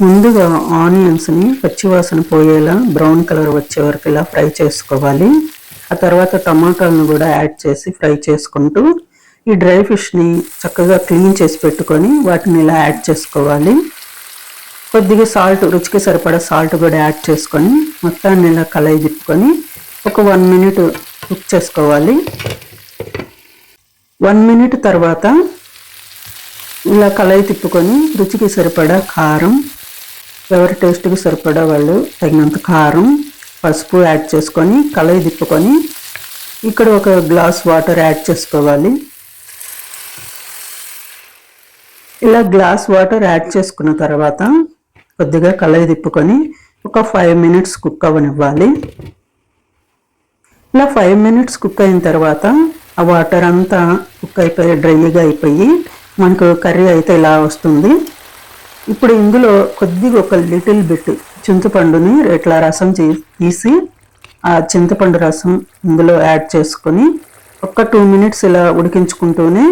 ముందుగా ఆనియన్స్ని పచ్చివాసన పోయేలా బ్రౌన్ కలర్ వచ్చే వరకు ఇలా ఫ్రై చేసుకోవాలి. ఆ తర్వాత టమాటాలను కూడా యాడ్ చేసి ఫ్రై చేసుకుంటూ ఈ డ్రై ఫిష్ని చక్కగా క్లీన్ చేసి పెట్టుకొని వాటిని ఇలా యాడ్ చేసుకోవాలి. కొద్దిగా సాల్ట్ రుచికి సరిపడా సాల్ట్ కూడా యాడ్ చేసుకొని మొత్తాన్ని ఇలా కలయి తిప్పుకొని ఒక వన్ మినిట్ కుక్ చేసుకోవాలి. వన్ మినిట్ తర్వాత ఇలా కలయి తిప్పుకొని రుచికి సరిపడా కారం ఎవరి టేస్ట్కి సరిపడా వాళ్ళు తగినంత కారం పసుపు యాడ్ చేసుకొని కలయి తిప్పుకొని ఇక్కడ ఒక గ్లాస్ వాటర్ యాడ్ చేసుకోవాలి. ఇలా గ్లాస్ వాటర్ యాడ్ చేసుకున్న తర్వాత కొద్దిగా కలయి తిప్పుకొని ఒక ఫైవ్ మినిట్స్ కుక్ అవ్వనివ్వాలి ఇలా ఫైవ్ మినిట్స్ కుక్ అయిన తర్వాత ఆ వాటర్ అంతా కుక్ అయిపోయి డ్రైగా అయిపోయి మనకు కర్రీ అయితే ఇలా వస్తుంది. ఇప్పుడు ఇందులో కొద్దిగా ఒక లిటిల్ బిట్ చింతపండుని ఇట్లా రసం చే- తీసి ఆ చింతపండు రసం ఇందులో యాడ్ చేసుకొని ఒక్క టూ మినిట్స్ ఇలా ఉడికించుకుంటూనే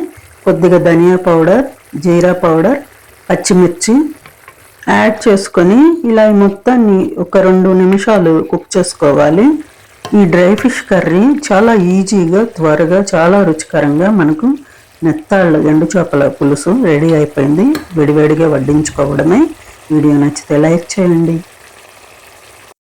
కొద్దిగా ధనియా పౌడర్ జీరా పౌడర్ పచ్చిమిర్చి యాడ్ చేసుకొని ఇలా మొత్తాన్ని ఒక రెండు నిమిషాలు కుక్ చేసుకోవాలి. ఈ డ్రై ఫిష్ కర్రీ చాలా ఈజీగా త్వరగా చాలా రుచికరంగా మనకు మెత్తాళ్ళు ఎండు చేపల పులుసు రెడీ అయిపోయింది. వేడివేడిగా వడ్డించుకోవడమే. వీడియో నచ్చితే లైక్ చేయండి.